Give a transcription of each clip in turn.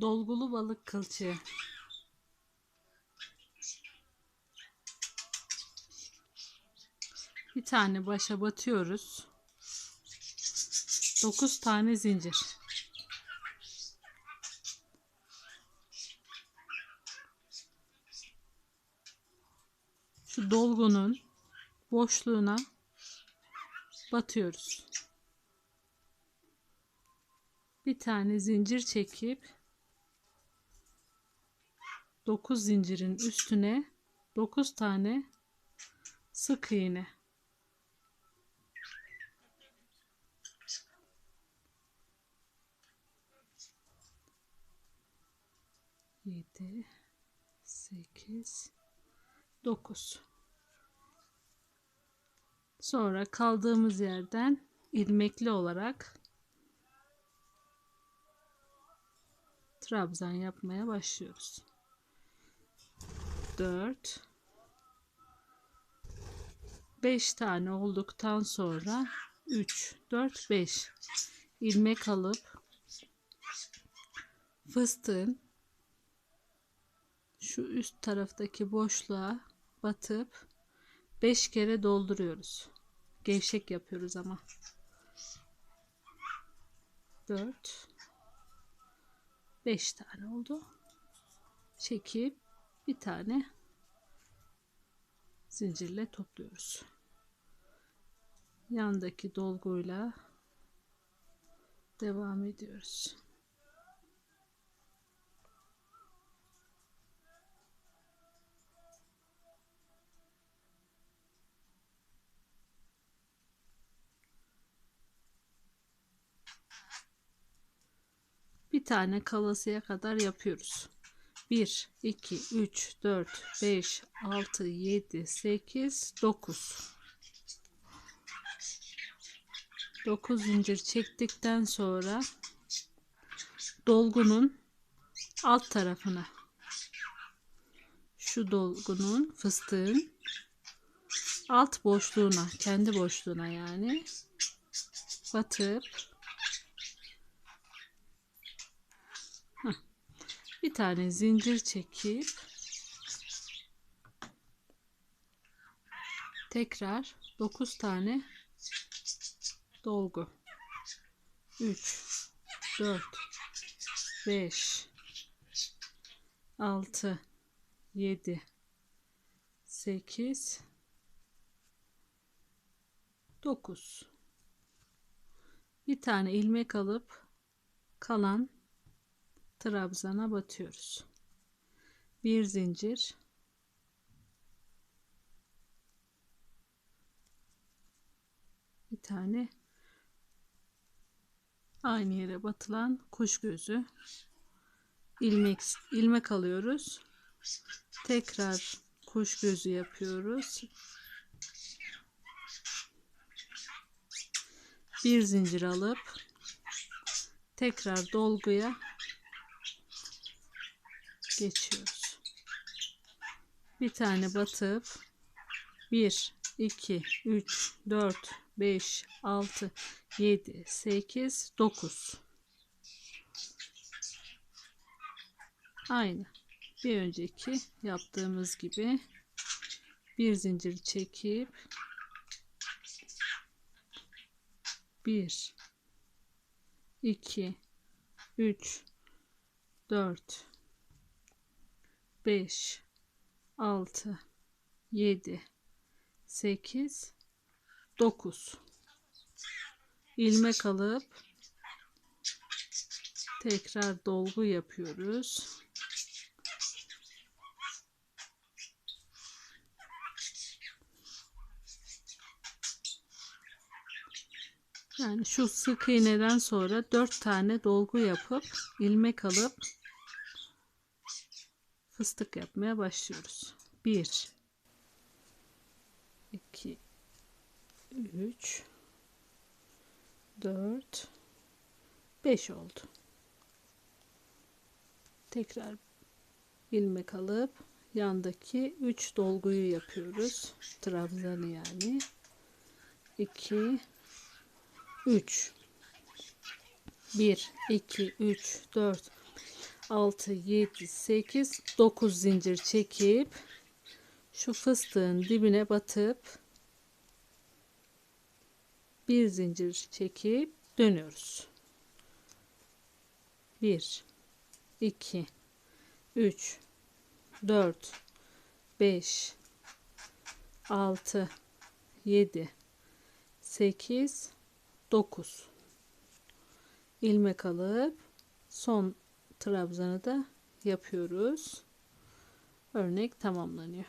Dolgulu balık kılçığı. Bir tane başa batıyoruz. 9 tane zincir. Şu dolgunun boşluğuna batıyoruz. Bir tane zincir çekip 9 zincirin üstüne 9 tane sık iğne. Yedi, sekiz, dokuz. Sonra kaldığımız yerden ilmekli olarak trabzan yapmaya başlıyoruz. 4 5 tane olduktan sonra 3 4 5 ilmek alıp fıstığın şu üst taraftaki boşluğa batıp 5 kere dolduruyoruz. Gevşek yapıyoruz ama. 4 5 tane oldu. Çekip bir tane zincirle topluyoruz. Yandaki dolguyla devam ediyoruz. Bir tane kalasıya kadar yapıyoruz. 1, 2, 3, 4, 5, 6, 7, 8, 9. 9 zincir çektikten sonra dolgunun alt tarafına şu dolgunun fıstığın alt boşluğuna kendi boşluğuna yani batıp bir tane zincir çekip tekrar 9 tane dolgu. 3 4 5 6 7 8 9 bir tane ilmek alıp kalan trabzana batıyoruz. Bir zincir bir tane aynı yere batılan kuş gözü ilmek ilmek alıyoruz. Tekrar kuş gözü yapıyoruz. Bir zincir alıp tekrar dolguya geçiyoruz. Bir tane batıp 1 2 3 4 5 6 7 8 9 Aynı bir önceki yaptığımız gibi bir zincir çekip 1 2 3 4 5 6 7 8 9 ilmek alıp tekrar dolgu yapıyoruz. Yani şu sık iğneden sonra 4 tane dolgu yapıp ilmek alıp fıstık yapmaya başlıyoruz. 1 2 3 4 5 oldu. Tekrar ilmek alıp yandaki 3 dolguyu yapıyoruz. Trabzanı yani. 2 3 1 2 3 4 6 7 8 9 zincir çekip şu fıstığın dibine batıp bir zincir çekip dönüyoruz. 1 2 3 4 5 6 7 8 9 ilmek alıp son trabzanı da yapıyoruz. Örnek tamamlanıyor.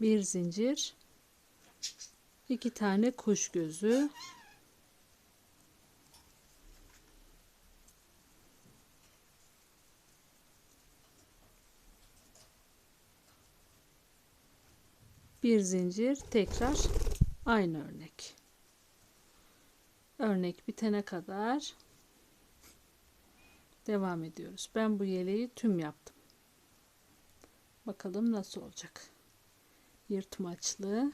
Bir zincir, iki tane kuş gözü, bir zincir tekrar aynı örnek örnek bitene kadar devam ediyoruz. Ben bu yeleği tüm yaptım. Bakalım nasıl olacak? Yırtmaçlı.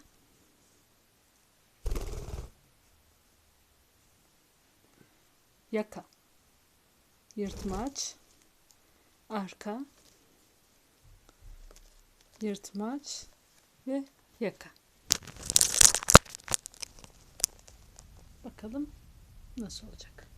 Yaka. Yırtmaç. Arka. Yırtmaç ve yaka. Bakalım nasıl olacak.